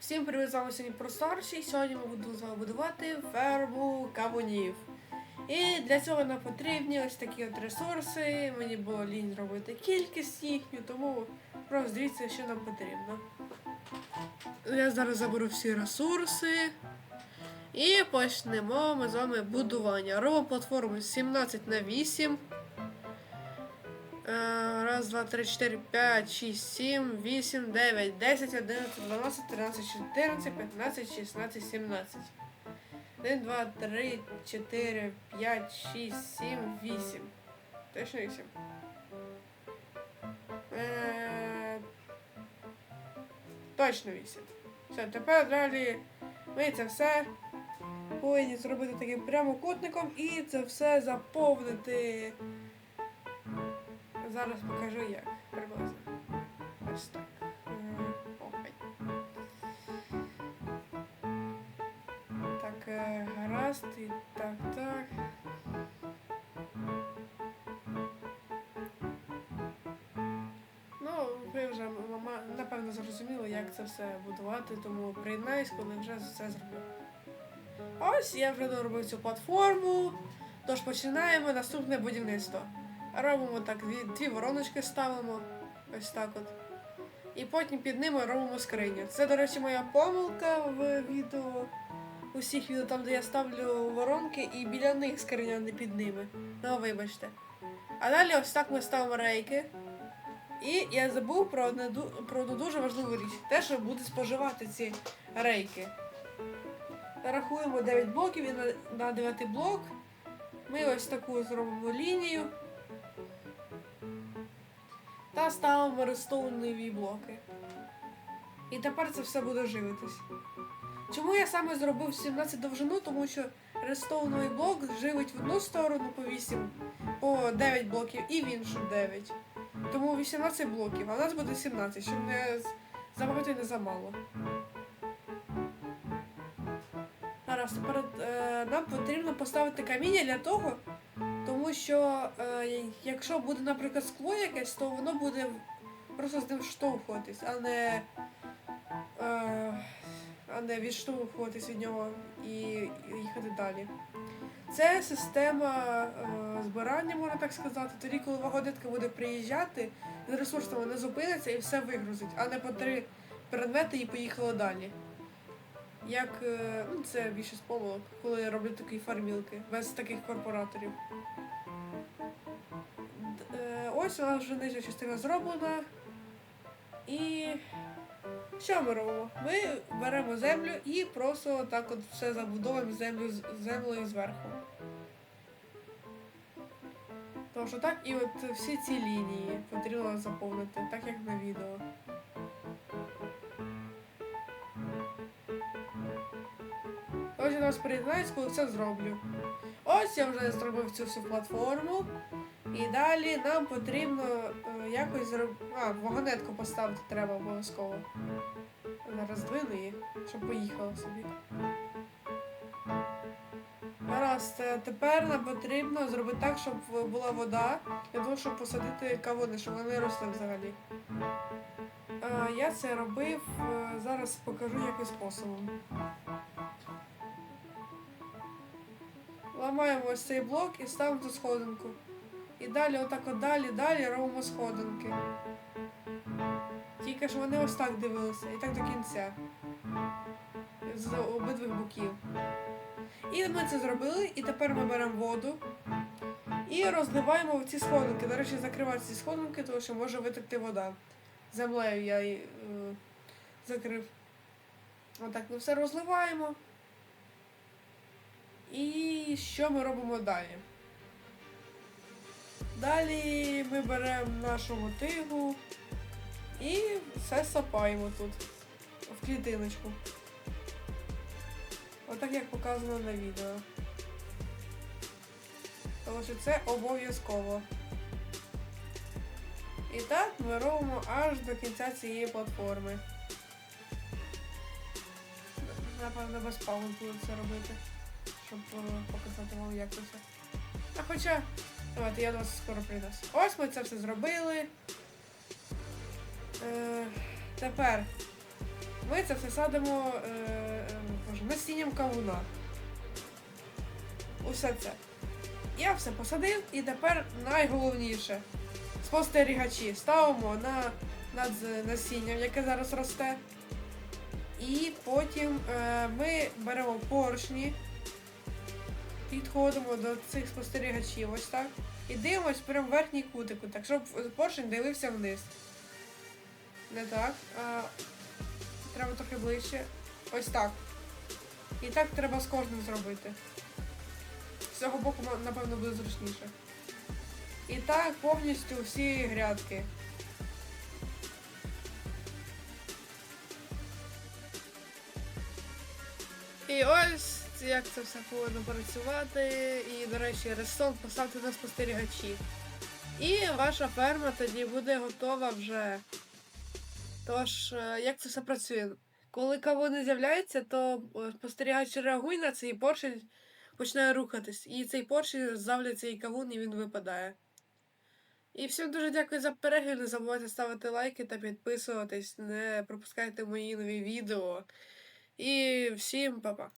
Всім привіт, з вами сьогодні про старший. Сьогодні ми будемо з вами будувати ферму кавунів. І для цього нам потрібні ось такі от ресурси. Мені було лінь робити кількість їхню, тому просто дивіться, що нам потрібно. Я зараз заберу всі ресурси. І почнемо ми з вами будування. Робимо платформу 17 на 8. Е, Раз, два, три, чотири, п'ять, шість, сім, вісім, дев'ять, десять, одинадцять, дванадцять, тринадцять, чотирнадцять, п'ятнадцять, шістнадцять, сімнадцять. Один, два, три, чотири, п'ять, шість, сім, вісім. Точно вісім. Е, Точно вісім. Все, тепер далі ми це все повинні зробити таким прямокутником і це все заповнити. Зараз покажу як. Приблизно. Ось так. Так, е, гаразд, і так, так. Ну, ви вже мама, напевно зрозуміли, як це все будувати, тому приєднаюсь, коли вже все зроблю. Ось я вже доробив цю платформу. Тож починаємо наступне будівництво. Робимо так, дві, дві вороночки ставимо. Ось так от. І потім під ними робимо скриню. Це, до речі, моя помилка в відео. Усіх відео там, де я ставлю воронки, і біля них скриня, не під ними. Ну, вибачте. А далі ось так ми ставимо рейки. І я забув про, одне, про одну дуже важливу річ. Те, що буде споживати ці рейки. Рахуємо 9 блоків і на 9 блок ми ось таку зробимо лінію та ставимо рестоунові блоки. І тепер це все буде живитись. Чому я саме зробив 17 довжину? Тому що рестоуновий блок живить в одну сторону по 8, по 9 блоків і в іншу 9. Тому 18 блоків, а у нас буде 17, щоб не забагато і не замало. Зараз тепер е, нам потрібно поставити каміння для того, тому що е, якщо буде, наприклад, скло якесь, то воно буде просто з ним штовхуватись, а не, е, а не відштовхуватись від нього і їхати далі. Це система е, збирання, можна так сказати. Тоді, коли вагонетка буде приїжджати, з ресурсами не зупиниться і все вигрузить, а не по три предмети і поїхало далі. Як е, ну, це більше з коли роблять такі фармілки, без таких корпораторів. Ось нас вже нижня частина зроблена. І що ми робимо? Ми беремо землю і просто так от все забудовуємо землю землею зверху. Тому що так, і от всі ці лінії потрібно заповнити, так як на відео. Нас приєднаюсь, коли це зроблю. Ось я вже зробив цю всю платформу. І далі нам потрібно е, якось зробити. А, вагонетку поставити треба обов'язково. Зараз двину її, щоб поїхала собі. Гаразд, е, тепер нам потрібно зробити так, щоб була вода, для того, щоб посадити кавуни, щоб вони росли взагалі. Е, Я це робив, е, зараз покажу яким способом. Ламаємо ось цей блок і ставимо тут сходинку. І далі, отак от далі, далі робимо сходинки. Тільки ж вони ось так дивилися, і так до кінця. З обидвих боків. І ми це зробили, і тепер ми беремо воду і розливаємо ці сходинки. До речі, закривати ці сходинки, тому що може витекти вода. Землею я її е, закрив. Отак ми все розливаємо. І що ми робимо далі? Далі ми беремо нашу мотигу і все сапаємо тут в клітиночку. Отак як показано на відео. Тому що це обов'язково. І так ми робимо аж до кінця цієї платформи. Напевно, без пауз буду це робити, щоб е, показати вам, як це все. А хоча, давайте я до вас скоро принесу. Ось ми це все зробили. Е, тепер ми це все садимо е, е, насінням кавуна. Усе це. Я все посадив, і тепер найголовніше. Спостерігачі ставимо на, над насінням, яке зараз росте. І потім е, ми беремо поршні, підходимо до цих спостерігачів, ось так. І дивимось прямо в верхній кутику, так, щоб поршень дивився вниз. Не так. А, треба трохи ближче. Ось так. І так треба з кожним зробити. З цього боку, напевно, буде зручніше. І так повністю всі грядки. І ось як це все повинно працювати. І, до речі, рестон поставте на спостерігачі. І ваша ферма тоді буде готова вже. Тож, е, як це все працює? Коли кавун не з'являється, то е, спостерігач реагує на це і поршень починає рухатись. І цей поршень завлять цей кавун і він випадає. І всім дуже дякую за перегляд. Не забувайте ставити лайки та підписуватись. Не пропускайте мої нові відео. І всім па-па.